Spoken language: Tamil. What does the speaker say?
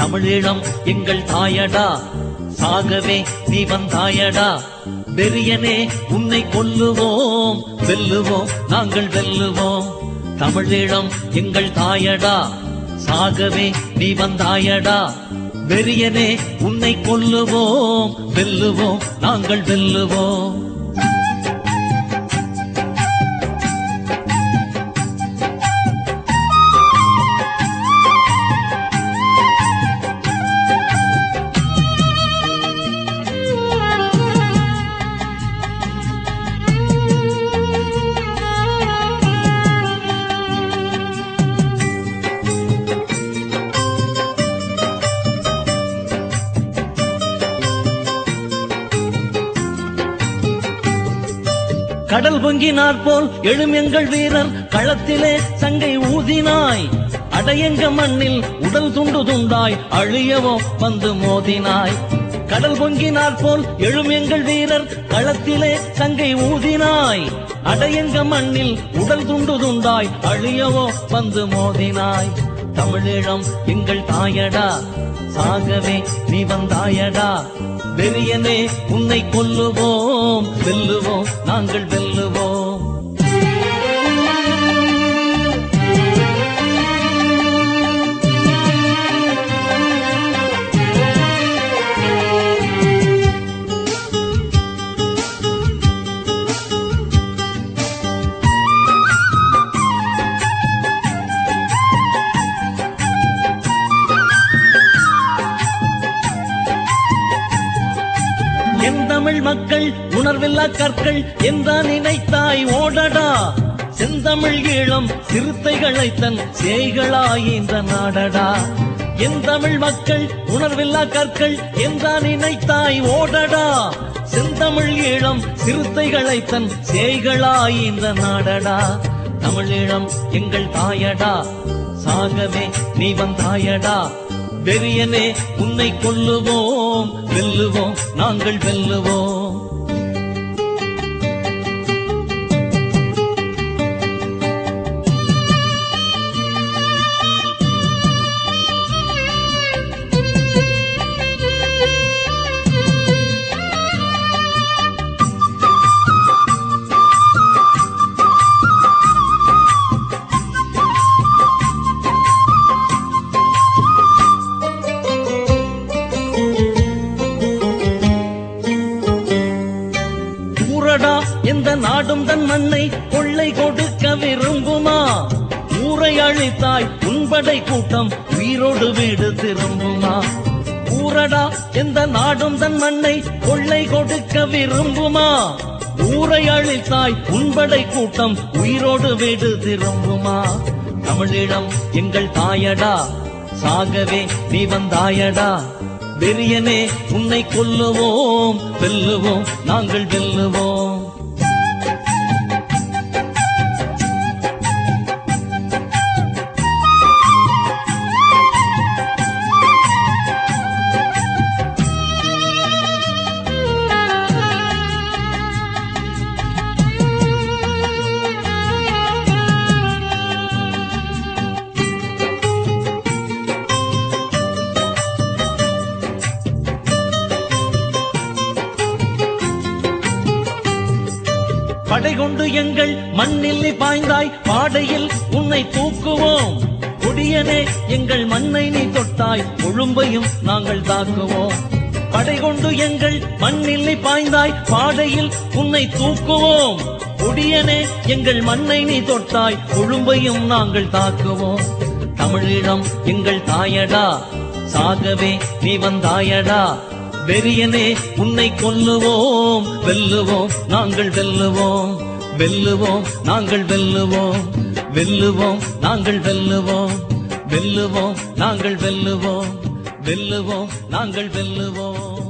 தமிழீழம் எங்கள் தாயடா. சாகவே நீ வந்தாயடா. வெறியனே உன்னை கொல்லுவோம். வெல்லுவோம் நாங்கள் வெல்லுவோம். தமிழீழம் எங்கள் தாயடா. சாகவே நீ வந்தாயடா. வெறியனே உன்னை கொல்லுவோம். வெல்லுவோம் நாங்கள் வெல்லுவோம். கடல் பொங்கினார் போல் எழும் எங்கள் வீரர். களத்திலே சங்கை ஊதினாய். அடையங்க மண்ணில் உடல் துண்டு துண்டாய். அழியவோ வந்து மோதினாய். கடல் பொங்கினார் போல் எழும் எங்கள் வீரர். களத்திலே சங்கை ஊதினாய். அடையங்க மண்ணில் உடல் துண்டு துண்டாய். அழியவோ வந்து மோதினாய். தமிழீழம் எங்கள் தாயடா. சாகவே நீ வந்தாயடா. வெறியனே உன்னை கொல்லுவோம் வெல்லுவோம் நாங்கள் வெல்லுவோம். என் தமிழ் மக்கள் உணர்வில்லா கற்கள் என்றா நினைத்தாய் ஓடடா. செந்தமிழ் ஈழம் சிறுத்தைகளை தன் சேய்களாய் நாடடா. என் தமிழ் மக்கள் உணர்வில்லா கற்கள் என்றா நினைத்தாய் ஓடடா. செந்தமிழ் ஈழம் சிறுத்தைகளை தன் சேய்களாயின்ற நாடடா. தமிழீழம் எங்கள் தாயடா. சாகவே நீ வந்தாயடா. வெறியனே உன்னை கொல்லுவோம் வெல்லுவோம் நாங்கள் வெல்லுவோம். ஊரடா எந்த நாடும் தன் மண்ணை கொள்ளை கொடுக்க விரும்புமா? ஊரை அழித்தாய் உன்படை கூட்டம் உயிரோடு வீடு திரும்புமா? ஊரடா. எந்த நாடும் தன் மண்ணை கொள்ளை கொடுக்க விரும்புமா? ஊரை அழித்தாய் உன்படை கூட்டம் உயிரோடு வீடு திரும்புமா? தமிழிடம் எங்கள் தாயடா. சாகவே நீ வந்தாயடா. வெறியனே உன்னை கொல்லுவோம் வெல்லுவோம் நாங்கள் வெல்லுவோம். கொண்டு எங்கள் மண்ணில் நீ பாய்ந்தாய். பாடையில் உன்னை தூக்குவோம். கொடியனே எங்கள் மண்ணை நீ தொட்டாய். கொழும்பையும் நாங்கள் தாக்குவோம். படை கொண்டு எங்கள் மண்ணில் நீ பாய்ந்தாய். பாடையில் உன்னை தூக்குவோம். கொடியனே எங்கள் மண்ணை நீ தொட்டாய். கொழும்பையும் நாங்கள் தாக்குவோம். தமிழீழம் எங்கள் தாயடா. சாகவே நீ வந்தாயடா. வெறியனே உன்னை கொல்லுவோம். வெல்லுவோம். நாங்கள் வெல்லுவோம். வெல்லுவோம் நாங்கள் வெல்லுவோம். வெல்லுவோம் நாங்கள் வெல்லுவோம். வெல்லுவோம் நாங்கள் வெல்லுவோம். வெல்லுவோம் நாங்கள் வெல்லுவோம்.